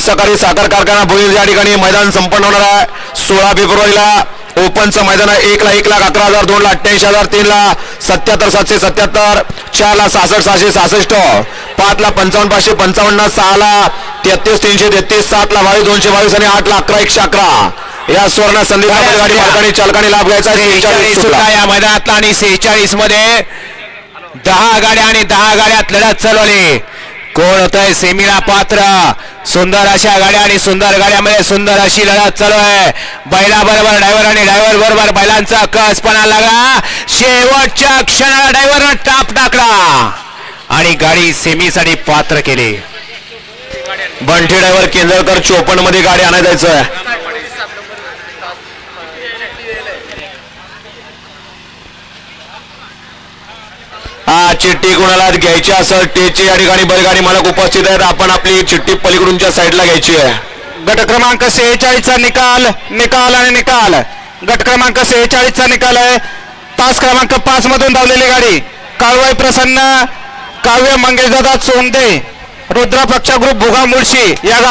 सकाळी साखर कारखाना भोईर या ठिकाणी मैदान संपन्न होणार आहे. सोळा फेब्रुवारीला ओपनचं मैदान आहे. एक लाख एक लाख अकरा हजार दोन लाख अठ्ठ्याऐंशी हजार तीन ला सत्याहत्तर सातशे सत्याहत्तर चार ला सहासष्ट सहाशे सहासष्ट पाच ला पंचावन्न पाचशे पंचावन्न सहा ला तेहतीस तीनशे तेहतीस सात ला बावीस दोनशे बावीस आणि आठ ला अकरा एकशे अकरा. या सुवर्ण संधी गाडी मालकाने चालकाने लाभ घ्यायचा आहे. सेहेचाळीस 46 सुद्धा या मैदानातला आणि सेहेचाळीसमध्ये दहा गाड्या आणि दहा गाड्यात लढत चालवली कोण होतंय? सेमीला पात्र. सुंदर अशा गाड्या आणि सुंदर गाड्यामध्ये सुंदर अशी लढत चालू आहे. बैला बरोबर ड्रायव्हर आणि ड्रायव्हर बरोबर बैलांचा कसपणा लागला शेवटच्या क्षणाला ड्रायव्हरनं टाप टाकला. आणि गाडी सेमीसाठी पात्र केली. बंठी ड्रायव्हर केंद्रकर चोपन्नमध्ये गाडी आणायचं चिठ्ठी कोणाला घ्यायची असेल टेची या ठिकाणी बैलगाडी मालक उपस्थित आहेत. आपण आपली चिठ्ठी पलीकडूनच्या साईडला घ्यायची आहे. गट क्रमांक सेहेचाळीसचा निकाल निकाल आणि निकाल. गट क्रमांक सेहेचाळीसचा निकाल आहे. तास क्रमांक पाच मधून धावलेली गाडी. काळवाई प्रसन्न काव्य मंगेशदादा सोमदे रुद्र पक्ष ग्रुप भुगा मुळशी या गाडी